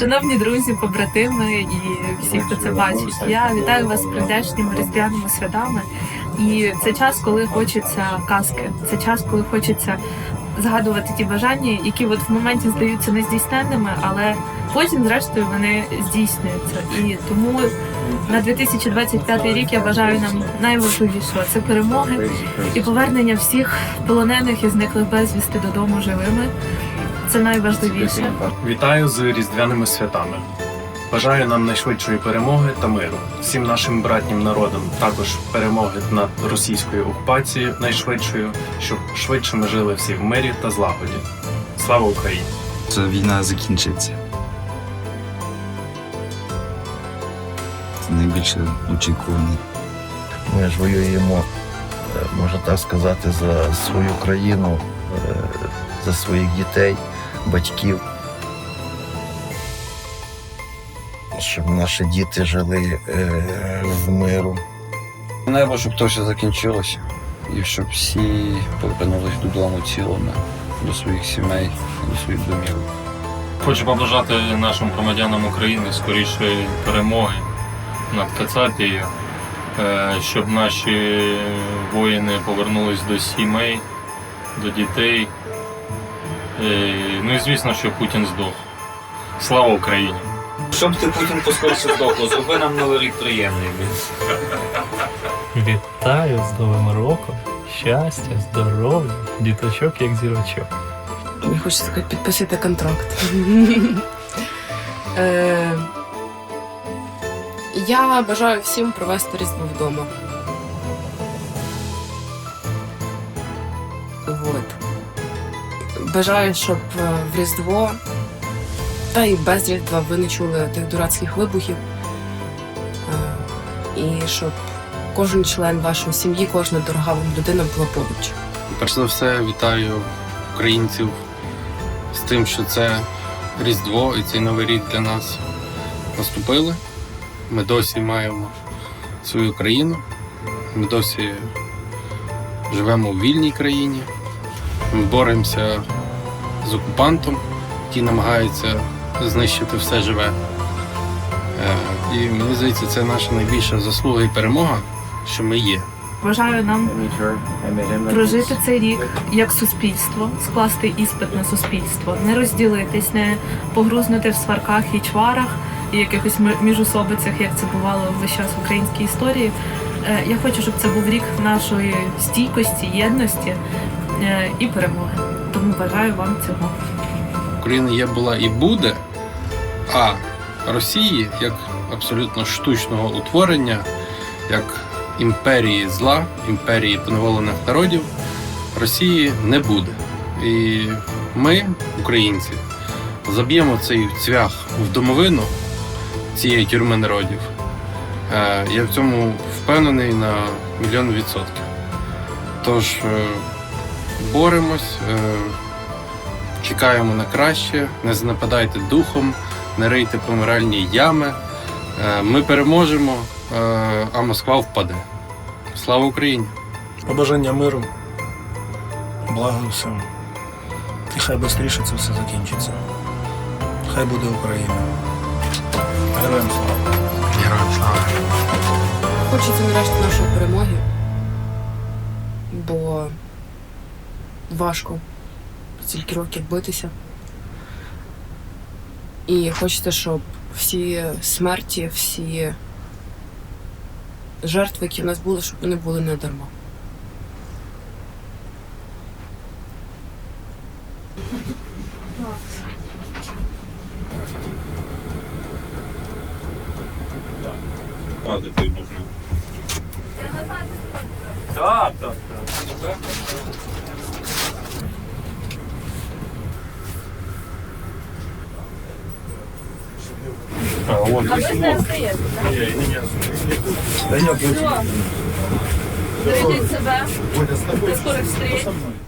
Шановні друзі, побратими і всі, хто це бачить, я вітаю вас з прийдешніми різдвяними святами. І це час, коли хочеться казки. Це час, коли хочеться згадувати ті бажання, які от в моменті здаються нездійсненними, але потім, зрештою, вони здійснюються. І тому на 2025 рік я бажаю нам найважливішого це перемоги і повернення всіх полонених і зниклих безвісти додому живими. Це найважливіше. Вітаю з різдвяними святами. Бажаю нам найшвидшої перемоги та миру. Всім нашим братнім народам також перемоги над російською окупацією найшвидшою, щоб швидше ми жили всі в мирі та злагоді. Слава Україні! Ця війна закінчиться. Це найбільше очікування. Ми ж воюємо, е, можна так сказати, за свою країну, е, за своїх дітей, батьків. Щоб наші діти жили е, в миру. Небо, щоб то все закінчилося, і щоб всі повернулись додому цілими до своїх сімей, до своїх домів. Хочу побажати нашим громадянам України скорішої перемоги над Кацапією, е, щоб наші воїни повернулись до сімей, до дітей. Е, Ну і звісно, щоб Путін здох. Слава Україні! Щоб ти Путін поскорше здохло, зроби нам новий рік приємний. Вітаю з Новим роком! Щастя, здоров'я, діточок як зірочок. Мені хочеться підписати контракт. Е, Я бажаю всім провести різдво вдома. Вот. Бажаю, щоб е, в Різдво, та й без Різдва ви не чули тих дурацьких вибухів. Е, І щоб кожен член вашої сім'ї, кожна дорога вам людина була поруч. Перш за все, вітаю українців з тим, що це Різдво і цей новий рік для нас наступили. Ми досі маємо свою країну, ми досі живемо у вільній країні. Ми боремося з окупантом, який намагається знищити все живе. Е, І мені здається, це наша найбільша заслуга і перемога, що ми є. Бажаю нам прожити цей рік як суспільство, скласти іспит на суспільство, не розділитись, не погрузнути в сварках і чварах і якихось міжусобицях, як це бувало весь час в українській історії. Е, Я хочу, щоб це був рік нашої стійкості, єдності е, і перемоги. Тому бажаю вам цього. Україна є, була і буде, а Росії як абсолютно штучного утворення, як імперії зла, імперії поневолених народів, Росії не буде. І ми, українці, заб'ємо цей цвях в домовину цієї тюрми народів. Е, Я в цьому впевнений на мільйон відсотків. Тож е, боремось. е, Чекаємо на краще, не занападайте духом, не рийте помиральні ями. Е, Ми переможемо, е, а Москва впаде. Слава Україні! побажання миру, блага всім. І хай швидше це все закінчиться. Хай буде Україна. Героям слава! Героям слава! Хочеться нарешті нашої перемоги, бо важко стільки років битися. І хочеться, щоб всі смерті, всі жертви, які в нас були, щоб вони були не дарма. Так, так, так. Бережіть себе. До скорих зустріч.